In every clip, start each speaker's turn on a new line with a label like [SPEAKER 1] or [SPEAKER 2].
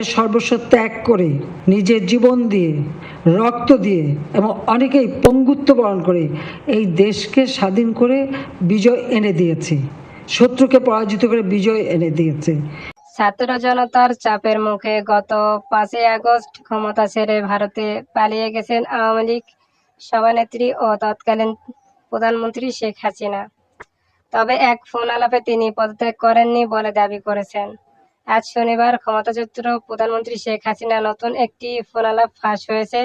[SPEAKER 1] সর্বস্ব ত্যাগ করে, নিজের জীবন দিয়ে, রক্ত দিয়ে এবং অনেকেই পঙ্গুত্ব বরণ করে এই দেশকে স্বাধীন করে বিজয় এনে দিয়েছে। শত্রুকে পরাজিত করে বিজয় এনে দিয়েছে।
[SPEAKER 2] ছাত্র জনতার চাপের মুখে গত পাঁচই আগস্ট ক্ষমতা ছেড়ে ভারতে পালিয়ে গেছেন আওয়ামী লীগ সভানেত্রী ও তৎকালীন প্রধানমন্ত্রী শেখ হাসিনা। তবে এক ফোন আলাপে তিনি পদত্যাগ করেননি বলে দাবি করেছেন। আজ শনিবার ক্ষমতাচ্যুত প্রধানমন্ত্রী শেখ হাসিনা নতুন একটি ফোন আলাপ ফাঁস হয়েছে,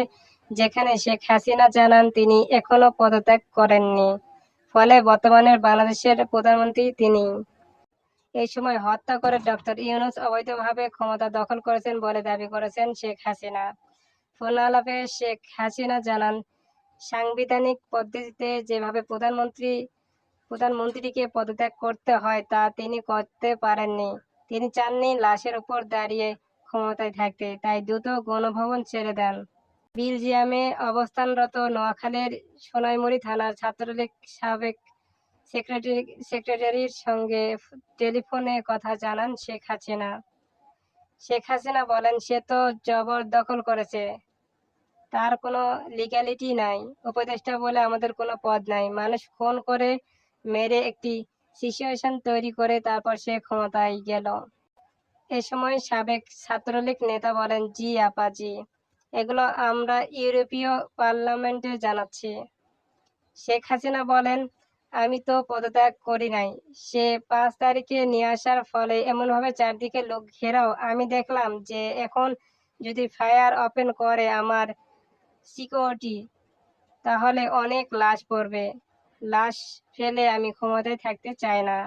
[SPEAKER 2] যেখানে শেখ হাসিনা জানান তিনি এখনও পদত্যাগ করেননি। ফলে বর্তমানের বাংলাদেশের প্রধানমন্ত্রী তিনি। এই সময় হত্যা করে ডক্টর ইউনুস অবৈধভাবে ক্ষমতা দখল করেছেন বলে দাবি করেছেন শেখ হাসিনা। ফোন আলাপে শেখ হাসিনা জানান, সাংবিধানিক পদ্ধতিতে যেভাবে প্রধানমন্ত্রী, প্রধানমন্ত্রীকে পদত্যাগ করতে হয় তা তিনি করতে পারেননি। তিনি চাননি লাশের উপর দাঁড়িয়ে ক্ষমতায় থাকতে, তাই দ্রুত গণভবন ছেড়ে দেন। বেলজিয়ামে অবস্থানরত নোয়াখালীর সোনাইমুড়ি থানার ছাত্রলীগ সাবেক সেক্রেটারি, সেক্রেটারির সঙ্গে টেলিফোনে কথা জানান শেখ হাসিনা। শেখ হাসিনা বলেন, সে তো জবরদখল করেছে। তার কোনো লিগ্যালিটি নাই। উপদেষ্টা বলে আমাদের কোনো পদ নাই। মানুষ ফোন করে মেরে একটি সিচুয়েশন তৈরি করে তারপর সে ক্ষমতায় গেল। এ সময় সাবেক ছাত্রলীগ নেতা বলেন, জি, আপাজি। এগুলো আমরা ইউরোপীয় পার্লামেন্টে জানাচ্ছি। শেখ হাসিনা বলেন, আমি তো পদত্যাগ করি নাই। সে পাঁচ তারিখে নিয়ে আসার ফলে এমনভাবে চারদিকে লোক ঘেরাও। আমি দেখলাম যে এখন যদি ফায়ার ওপেন করে আমার সিকিউরিটি, তাহলে অনেক লাশ পড়বে। লাশ ফেলে আমি ক্ষমতায় থাকতে চাই না।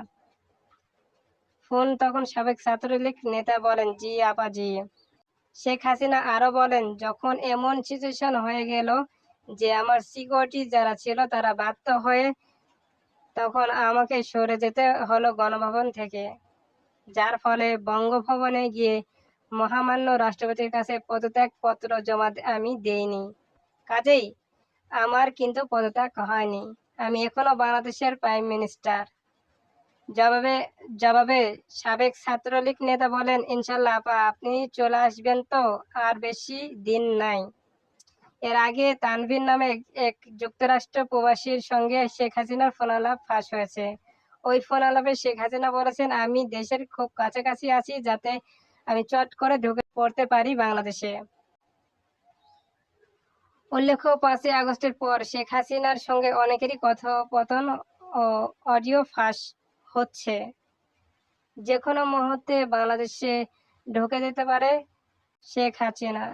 [SPEAKER 2] ফোন তখন সাবেক ছাত্রলীগ নেতা বলেন, জি আপা জি শেখ হাসিনা আরও বলেন, যখন এমন সিচুয়েশন হয়ে গেল যে আমার সিকিউরিটি যারা ছিল তারা বাধ্য হয়ে তখন আমাকে সরে যেতে হলো গণভবন থেকে। যার ফলে বঙ্গভবনে গিয়ে মহামান্য রাষ্ট্রপতির কাছে পদত্যাগ পত্র জমা আমি দেইনি। কাজেই আমার কিন্তু পদত্যাগ হয়নি। আমি এখনও বাংলাদেশের প্রাইম মিনিস্টার। জবাবে জবাবে সাবেক ছাত্রলীগ নেতা বলেন, ইনশাল্লাহ আপা, আপনি চলে আসবেন তো, আর বেশি দিন নাই। এর আগে তানভীর নামে এক- যুক্তরাষ্ট্র প্রবাসীর সঙ্গে শেখ হাসিনার ফোন আলাপ ফাঁস হয়েছে। ওই ফোন আলাপে শেখ হাসিনা বলেছেন, আমি দেশের খুব কাছাকাছি আছি যাতে আমি চট করে ঢুকে পড়তে পারি বাংলাদেশে। উল্লেখ্য, পাঁচই আগস্টের পর শেখ হাসিনার সঙ্গে অনেকেরই কথোপকথন ও অডিও ফাঁস হচ্ছে। যে কোনো মুহূর্তে বাংলাদেশে ঢুকে যেতে পারে শেখ হাসিনা।